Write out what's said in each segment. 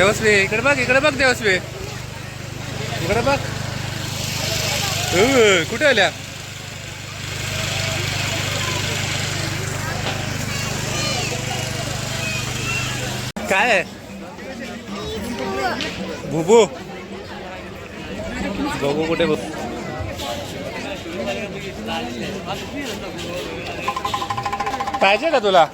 देवस्वी इकडे बघ इकडे बघ देवस्वी. इकडे बघ. कुठे आल्या? काय आहे? बुबू. बघू कुठे बघ? पाहिजे का तुला?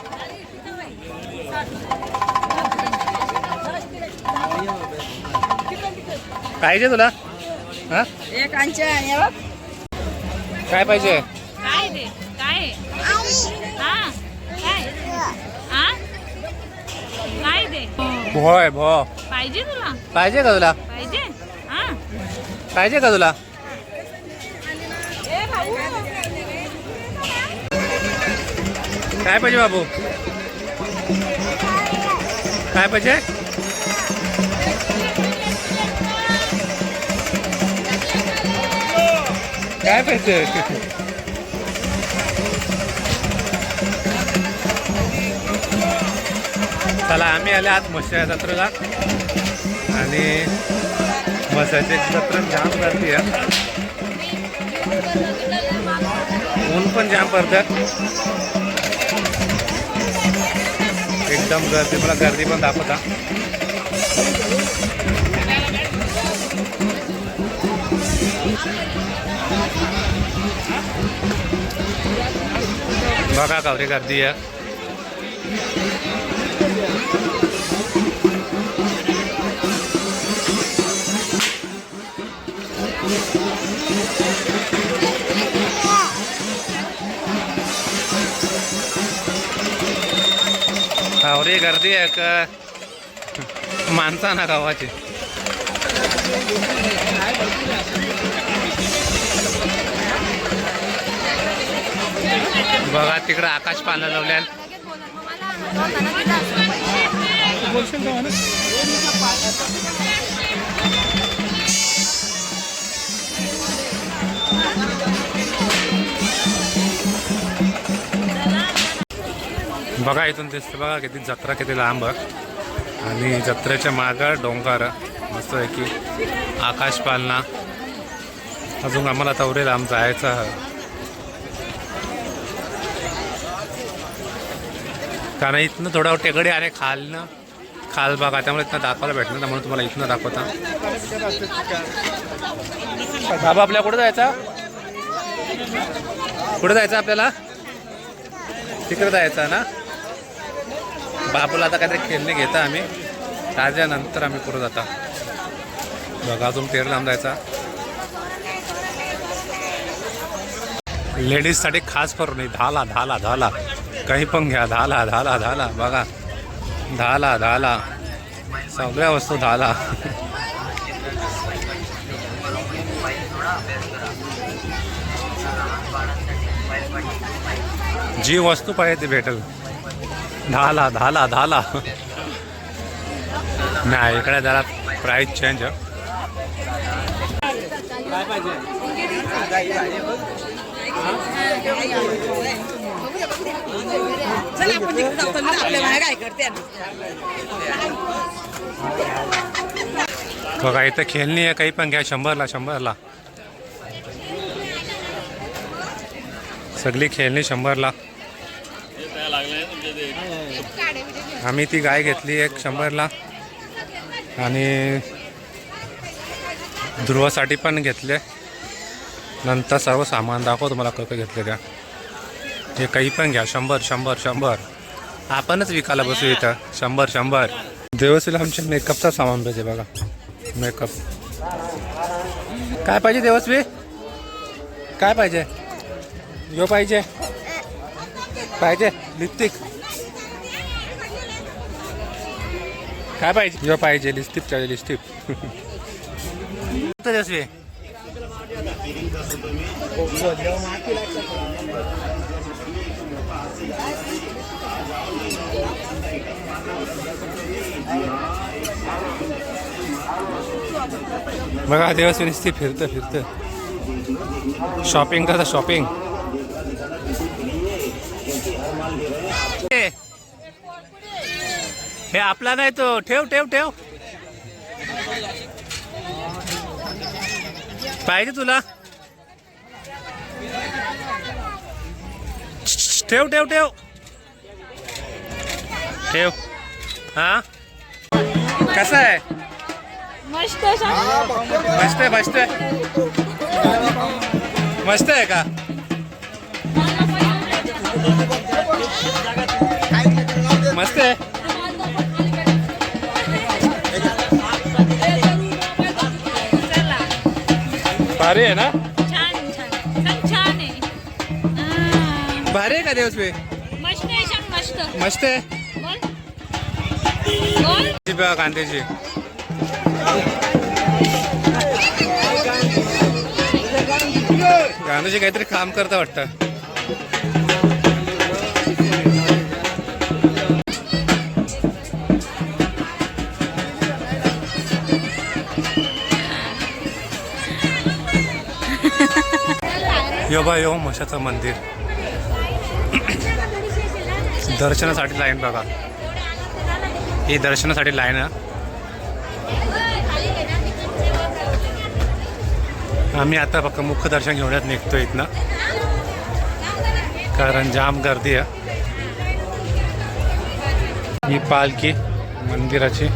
पाहिजे तुला? हा? एक अंच्या हे बघ. काय पाहिजे? काय ते काय? हा? काय? हा? काय ते भोय भो. पाहिजे तुला? पाहिजे का तुला? पाहिजे? हा? पाहिजे का तुला? काय पाहिजे बाबू? काय पाहिजे? काय पाहिजे? चला आम्ही आले आज मस्या जत्रेला. आणि मस्याची जत्रा जाम करते ऊन पण जाम करतात एकदम गर्दी मला गर्दी पण दाखवता. बघा कावरी गर्दी आहे कावरी गर्दी आहे का माणसा ना गावाची बघा तिकडं आकाश पाला लावल्या बघा इथून दिसतं बघा किती जत्रा किती लांब. आणि जत्रेच्या मागं डोंगर. मस्त आहे की आकाश पालना. अजून आम्हाला तवरे लांब जायचं कारण इथनं थोडं टेकडे आणि खालनं खाल बघा त्यामुळे इथनं दाखवायला भेटणार त्यामुळे तुम्हाला इथनं दाखवता. बाबा आपल्या कुठं जायचा? कुठं जायचं आपल्याला? तिकडे जायचं ना? बाबूला आता काहीतरी खेळणे घेता आम्ही. ताज्यानंतर आम्ही पुढे जाता. बघा अजून तेर लांब जायचा. लेडीजसाठी खास करून नाही धाला धाला धाला. काही पण घ्या. धाला धाला धाला. बघा. धाला धाला. सगळ्या वस्तू धाला. जी वस्तू पाहिजे ती भेटेल. धाला धाला धाला. नाही इकडे जरा प्राईस चेंज चला आपण तिकडे जाऊ तर आपल्या मागे काय करते बघा इथं खेळणी आहे काही पण घ्या शंभरला शंभरला. सगळी खेळणी शंभरला. आम्ही ती गाय घेतली एक शंभरला. आणि ध्रुवासाठी पण घेतले. नंतर सर्व सामान दाखव तुम्हाला कसं घेतले त्या. हे काही पण घ्या शंभर शंभर शंभर. आपणच विकायला बसू इथं. शंभर शंभर. देवसीला आमच्या मेकअपचा सामान पाहिजे बघा. मेकअप. काय पाहिजे देवस्वी? काय पाहिजे? यो पाहिजे. पाहिजे? लिपस्टिक काय पाहिजे? यो पाहिजे लिपस्टिक पाहिजे लिपस्टिक देवस्वी. बघा देवस नुसती फिरत फिरत. शॉपिंग करता शॉपिंग हे आपला नाही तो. ठेव ठेव ठेव. पाहिजे तुला. ठेव ठेव ठेव. ठेव. हा? कसं आहे? मस्त मस्त आहे मस्त आहे. मस्त आहे का? मस्त आहे. भारी आहे ना. भारी आहे का देवस्वी मस्त आहे मस्त. मस्त आहे. बघा कांद्याची कांद्याची काहीतरी काम करता वाटतं यो बा यो मशाचं मंदिर दर्शनासाठी लाईन बघा ही दर्शनासाठी लाईन आहे. आम्ही आता फक्त मुख्य दर्शन घेऊनच निघतो इथनं. कारण जाम गर्दी आहे. ही पालखी मंदिराची.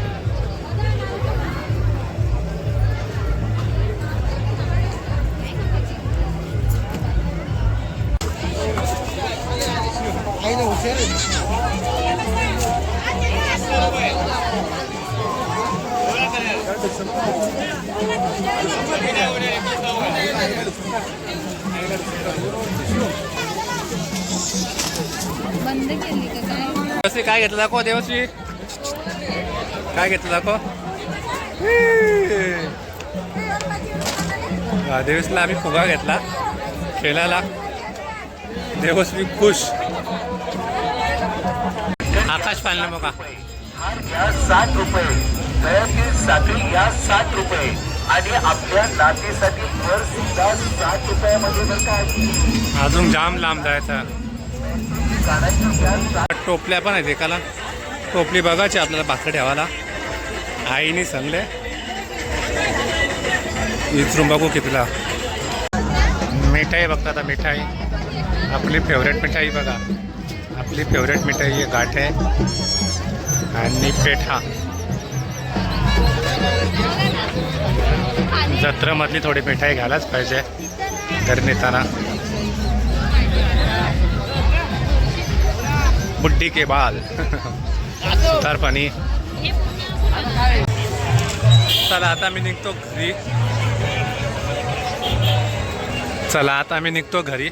देवश्री काय? घेतलं दाखव देवश्री काय? घेतलं दाखव. देवश्रीला आम्ही फुगा घेतला. खेळायला. देवश्री खुश. आकाश पालना बघा. साठ रुपये. दयातील साखळी या साठ रुपये. आणि आपल्या नातीसाठी वर सुद्धा साठ रुपयामध्ये जर का? अजून जाम लांब जायचं. टोपल्या पण आहेत एकाला. टोपली बघायची आपल्याला भाकर ठेवायला. आईने सांगले. विचारून बघू कितीला मिठाई बघता आता मिठाई. आपली फेवरेट मिठाई बघा. आपली फेवरेट मिठाई आहे गाठे आणि पेठा. जत्रेमधली थोडी मिठाई घालाच पाहिजे. घरी नेताना. बुड्डी के बाल. सुतार पाणी. चला आता मी निघतो घरी. चला आता आम्ही निघतो घरी.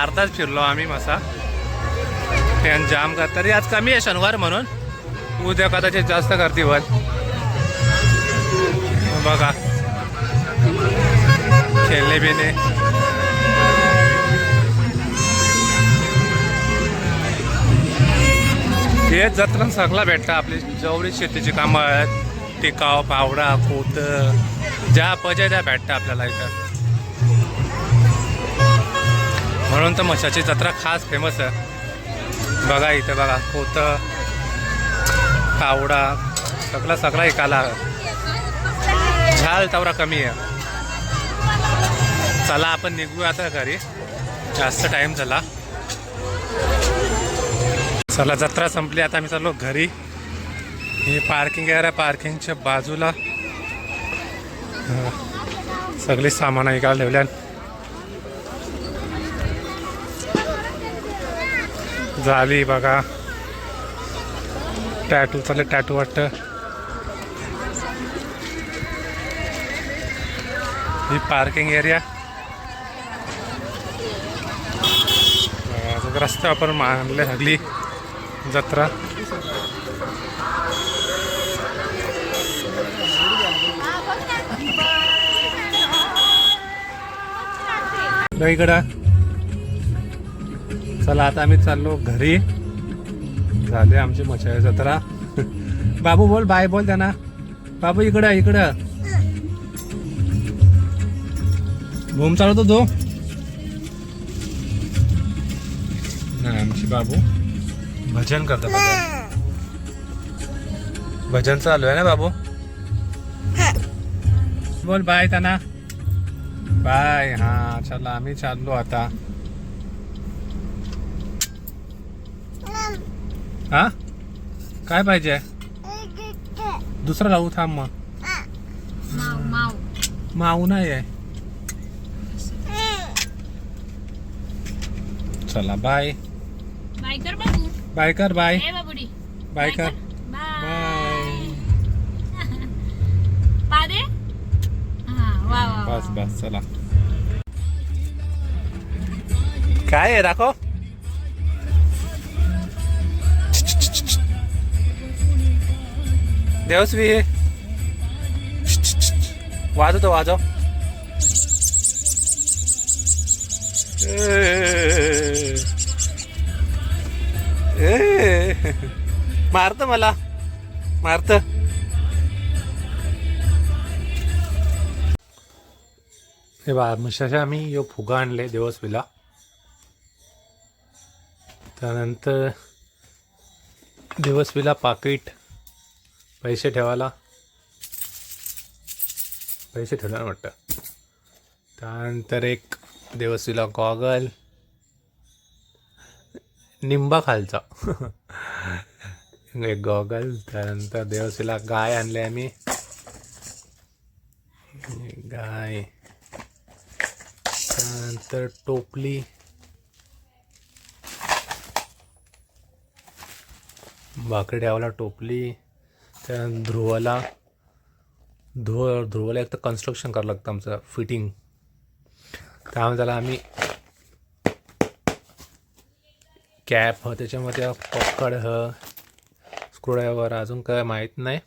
अर्धाच फिरलो आम्ही मसा. ट्रेन जाम कर तरी आज कमी आहे शनिवार म्हणून. उद्या कदाचित जास्त गर्दी होत बघा. खेळणे बिने. हे जत्रा सगळा भेटतं. आपली जेवढी शेतीची कामं आहेत टिकाव पावडा कोत ज्या पजा त्या भेटतं आपल्याला इथं. म्हणून तर म्हशाची जत्रा खास फेमस आहे. बघा इथं बघा कोतं कावडा सगळा सगळा एकाला झाल तेवढा कमी आहे. चला आपण निघू आता घरी. जास्त टाईम झाला. चला जत्रा संपली. आता आम्ही चाललो घरी. ही पार्किंग एरिया पार्किंगच्या बाजूला. सगळे सामान ऐकायला ठेवल्या झाली बघा. टॅटू चालले टॅटू वाटतं. ही पार्किंग एरिया रस्ता आपण मानले हगली जत्रा. बघ इकडं चला आता आम्ही चाललो घरी. झाले आमची मच्छा जत्रा. बाबू बोल बाय बोल त्यांना. बाबू इकडं इकडं. भूम चालवतो तो. नाही आमची बाबू. भजन करतो भजन भजन चालू आहे ना बाबू? बोल बाय त्यांना. बाय हा चला आम्ही चाललो आता. हा? काय पाहिजे? दुसरं लावू थांब मग. माऊ नाही आहे. चला बाय बाय कर बाबू. बाय कर बाय ए बाबुडी. बाय कर. बाय बाय पादे? हा वा वा वा. बस बस चला. काय आहे दाखव देवस्वी वाजव तो वाजव. मारत मला. मारत. हे बा आम्ही यो फुगा आणले देवस्वीला त्यानंतर देवस्वीला पाकिट. पैसे ठेवायला? पैसे ठेवणार वाटतं. त्यानंतर एक देवस्वीला गॉगल. निंबा खालचा. एक गॉगल. त्यानंतर देवस्वीला गाय आणले आम्ही. गाय. त्यानंतर टोपली. भाकरी ठेवायला टोपली. त्या ध्रुवाला ध्रुव ध्रुवाला एक तर कन्स्ट्रक्शन करावं लागतं आमचं फिटिंग त्यामुळे त्याला आम्ही कॅप ह त्याच्यामध्ये पकड ह स्क्रूड्रायव्हर अजून काय माहीत नाही.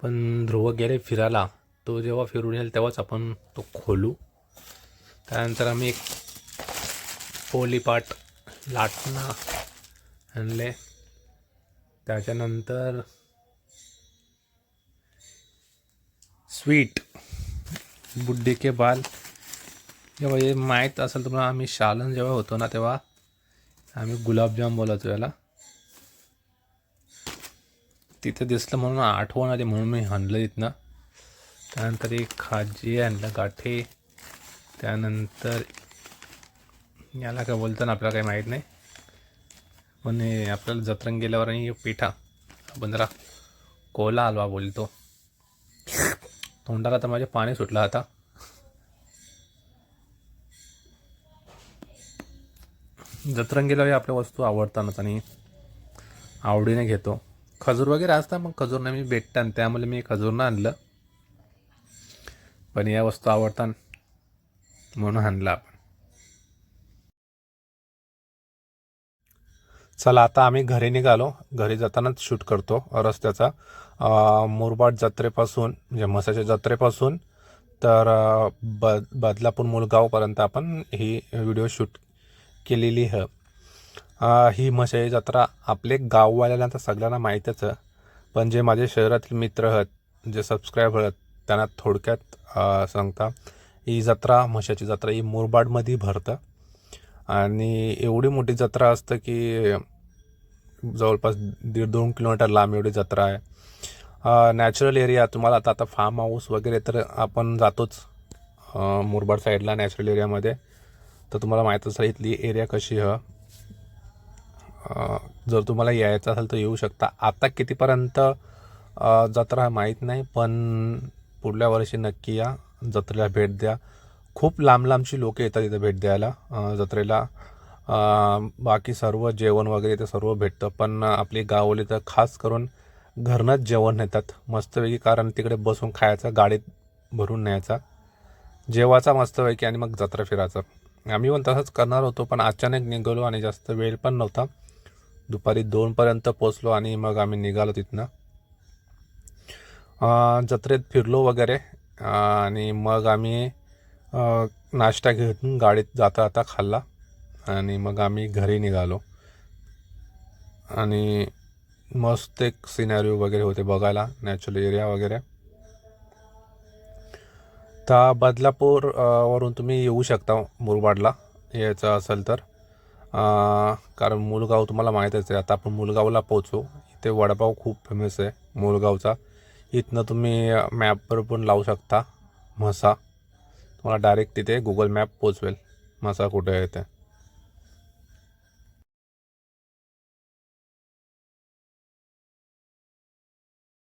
पण ध्रुव गेले फिरायला. तो जेव्हा फिरून येईल तेव्हाच आपण तो खोलू. त्यानंतर आम्ही एक पोलीपाट लाटणं आणले. त्याच्यानंतर स्वीट बुड्ढे के बाल. जेव्हा हे माहीत असेल तुम्हाला आम्ही शालन जेव्हा होतो ना तेव्हा आम्ही गुलाबजाम बोलायचो याला. तिथे दिसलं म्हणून आठवण आली म्हणून मी आणलं तिथनं त्यानंतर एक खाजी आणलं गाठे. त्यानंतर याला काय बोलतं ना आपल्याला काही माहीत नाही. पण आपल्याला जत्रंग गेल्यावर आणि पिठा. आपण जरा कोला हलवा बोलतो. तोंडाला तर माझे पाणी सुटलं आता. जत्रण गेल्यावर आपल्या वस्तू आवडतानाच आणि आवडीने घेतो. खजूर वगैरे असता मग खजूर नाही मी भेटतात त्यामुळे मी खजूरनं आणलं. पण या वस्तू आवडतात म्हणून आणलं आपण. चला आता आम्ही घरी निघालो. घरी जातानाच शूट करतो रस्त्याचा. मुरबाड जत्रेपासून म्हणजे म्हसाच्या जत्रेपासून तर ब बदलापूर मुलगावपर्यंत आपण ही व्हिडिओ शूट केलेली ह. ही म्हसाची जत्रा आपले गाववाल्याला तर सगळ्यांना माहीतच आहे पण जे माझे शहरातील मित्र आहेत जे सबस्क्राईब आहेत त्यांना थोडक्यात सांगता ही जत्रा म्हशाची जत्रा ही मुरबाडमध्ये भरतं. आणि एवढी मोठी जत्रा असतं की जवळपास दीड दोन किलोमीटर लांब एवढी जत्रा आहे. नॅचरल एरिया तुम्हाला आता आता फार्म हाऊस वगैरे तर आपण जातोच मुरबाड साईडला नॅचरल एरियामध्ये तर तुम्हाला माहीत असेल इथली एरिया कशी ह जर तुम्हाला यायचं असेल तर येऊ शकता. आता कितीपर्यंत जत्रा माहीत नाही पण पुढल्या वर्षी नक्की या जत्रेला भेट द्या. खूप लांब लांबची लोक येतात इथं भेट द्यायला. जत्रेला. बाकी सर्व जेवण वगैरे ते सर्व भेटतं. पण आपली गावली तर खास करून घरनंच जेवण नेतात. मस्तपैकी कारण तिकडे बसून खायचं गाडीत भरून न्यायचा. जेवायचा मस्तपैकी आणि मग जत्रा फिरायचं. आम्ही पण तसंच करणार होतो पण अचानक निघालो आणि जास्त वेळ पण नव्हता. दुपारी दोनपर्यंत पोचलो आणि मग आम्ही निघालो तिथनं. जत्रेत फिरलो वगैरे. आणि मग आम्ही नाश्ता घेऊन गाडीत जाता जाता खाल्ला. आणि मग आम्ही घरी निघालो. आणि मस्त एक सिनॅरिओ वगैरे होते बघायला नॅचरल एरिया वगैरे. तर बदलापूर वरून तुम्ही येऊ शकता मुरबाडला यायचं असेल तर. कारण मुलगाव तुम्हाला माहीतच आहे आता आपण मुलगावला पोचू इथे वडापाव खूप फेमस आहे मुलगावचा. इथनं तुम्ही मॅपवर पण लावू शकता म्हसा. तुम्हाला डायरेक्ट तिथे गुगल मॅप पोचवेल. म्हसा कुठे आहे ते.